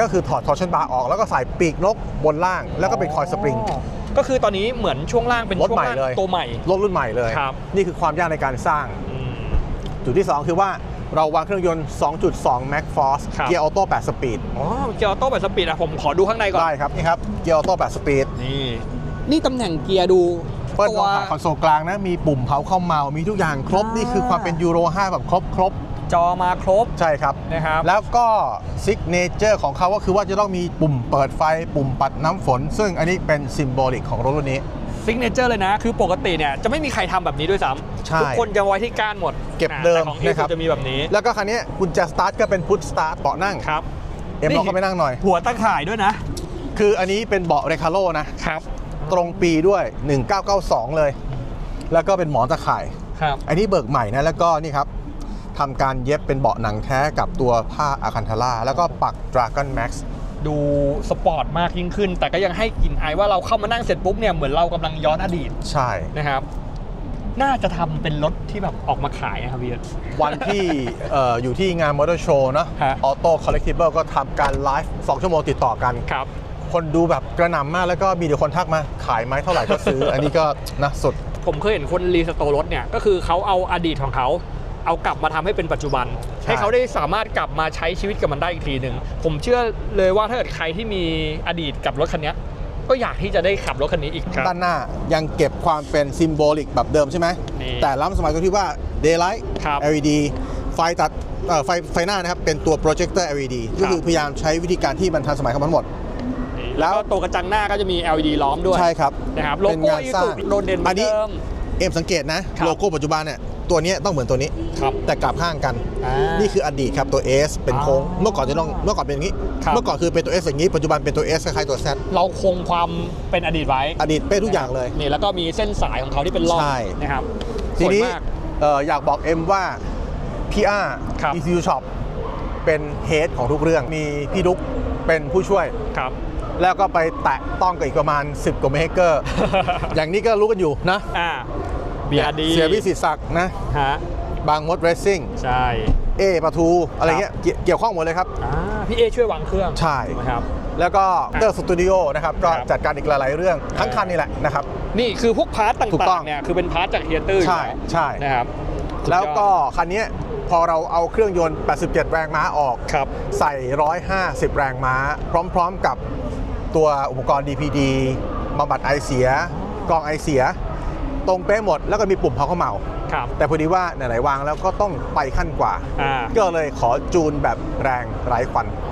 ก็คือถอดทอร์ชันบาร์ออกแล้วก็ใส่ปีกนกบนล่าง แล้วก็เป็นคอยสปริง ก็คือตอนนี้เหมือนช่วงล่างเป็นรถช่วงใหม่ล่างเลย ตัวใหม่ รถรุ่นใหม่เลย ครับ นี่คือความยากในการสร้าง อืม จุดที่ 2 คือว่าเราวางเครื่องยนต์ 2.2 Max Force ครับ เกียร์ออโต้8สปีดอ๋อเกียร์ออโต้แบบสปีดอะผมขอดูข้างในก่อนได้ครับ นี่ครับ เกียร์ออโต้8สปีดนี่นี่ตำแหน่งเกียร์ดูเปิ้ลตัลวองหาคอนโซลกลางนะ มีปุ่มเผาเข้าเมา มีทุกอย่างครบอ่านี่นี่คือความเป็นยูโร5แบบครบครบ จอมาครบใช่ครับนะครับ แล้วก็ซิกเนเจอร์ของเขาก็คือว่าจะต้องมีปุ่มเปิดไฟปุ่มปัดน้ำฝน ซึ่งอันนี้เป็นซิมโบลิกของรถรุ่นนี้ซิกเนเจอร์เลยนะ คือปกติเนี่ยจะไม่มีใครทำแบบนี้ด้วยซ้ใช่ำทุกคนจะไว้ที่ก้านหมด เก็บเดิมแต่ของอีนะครับจะมีแบบนี้ แล้วก็คันนี้คุณจะสตาร์ทก็เป็นพุทสตาร์ทเบาะนั่งครับเอ็มลองเข้าไปนั่งหน่อย หัวตะข่ายด้วยนะ คืออันนี้เป็นเบาะเรคาโลนะครับตรงปีด้วย 1992 เลย แล้วก็เป็นหมอนตะข่ายครับอันนี้เบิกใหม่นะแล้วก็นี่ครับ ทำการเย็บเป็นเบาะหนังแท้กับตัวผ้าอาคันทาร่าแล้วก็ปัก Dragon Max ดูสปอร์ตมากยิ่งขึ้น แต่ก็ยังให้กลิ่นอายว่าเราเข้ามานั่งเสร็จปุ๊บเนี่ยเหมือนเรากำลังย้อนอดีตใช่ นะครับ น่าจะทำเป็นรถที่แบบออกมาขายนะครับพี่เอิร์ธ วันที่เอ่ออยู่ที่งานมอเตอร์โชว์เนาะฮะ ออโต้คอลเลกติเบิลก็ทำการไลฟ์2ชั่วโมงติดต่อกัน ครับ คนดูแบบกระหน่ำมากแล้วก็มีเดี๋ยวคนทักมา ขายไหมเท่าไหร่ก็ซื้อ อันนี้ก็นะสุด ผมเคยเห็นคนรีสโตร์รถเนี่ย ก็คือเขาเอาอดีตของเขา เอากลับมาทำให้เป็นปัจจุบันใช่ให้เขาได้สามารถกลับมาใช้ชีวิตกับมันได้อีกทีหนึ่งผมเชื่อเลยว่าถ้าเกิดใครที่มีอดีตกับรถคันเนี้ยก็อยากที่จะได้ขับรถคันนี้อีกครับด้านหน้ายังเก็บความเป็นซิมโบลิกแบบเดิมใช่ไหมนี่แต่ล้ำสมัยตรงที่ว่า Daylight ครับ LED ไฟตัดเอ่อไฟไฟหน้านะครับเป็นตัวโปรเจคเตอร์ LED ก็คือพยายามใช้วิธีการที่มันทันสมัยของมันหมดแล้วก็ตัวกระจังหน้าก็จะมี LED ล้อมด้วยใช่ครับนะครับโลเป็นโก้งานอีสร้าสุงโดดเด่นเหมือัอนนนี้เดิมเอ็มสังเกตนะครับโลโก้ปัจจุบันเนี่ย ตัวเนี้ยต้องเหมือนตัวนี้ ครับแต่กลับข้างกัน อ่านี่คืออดีตครับตัว S เป็นโค้งอ่าเมื่อก่อนจะต้องเมื่อก่อนเป็นอย่างนี้ ครับ เมื่อก่อนคือเป็นตัว S อย่างนี้ปัจจุบันเป็นตัว S คล้ายๆตัว Z เราคงความเป็นอดีตไว้อดีตเป้ทุกอย่างเลย นี่แล้วก็มีเส้นสายของเขาที่เป็นล่องใช่ นะครับสทีวยนี้มาก เอ่ออยากบอกเอ็มว่าพี่อาครับ ECU Shop เป็นเฮดของทุกเรื่องมีพี่ดุ๊กเป็นผู้ช่วย ครับ แล้วก็ไปแตะต้องกับอีกประมาณ 10 กว่าเมเกอร์ อย่างนี้ก็รู้กันอยู่นะ อ่า BRD เสียวิสิตศักดิ์นะฮะบางมดเรซซิ่งใช่เอปะทูอะไรเงี้ยเกี่ยวเกี่ยวข้องหมดเลยครับอ่าพี่เอช่วยวางเครื่องใช่นะครับแล้วก็เตอร์สตูดิโอนะครับก็ครับจัดการอีกหลายๆเรื่องทั้งคันนี่แหละนะครับนี่คือพวกพาร์ตถูกต้ต่าองงๆเนี่ยคือเป็นพาร์ตจากเฮียเตอร์ใช่ใช่นะครับสุดยอดแล้วก็คันเนี้ยพอเราเอาเครื่องยนต์ 87 แรงม้าออกครับใส่ 150 แรงม้า พร้อมๆกับตัวอุปกรณ์ DPD บำบัดไอเสียกรองไอเสีย ตรงเป๊ะหมด แล้วก็มีปุ่มเผาข้าวเหมาครับ แต่พอดีว่าไหนๆวางแล้วก็ต้องไปขั้นกว่า อ่า ก็เลยขอจูนแบบแรงไร้ควันอ๋อ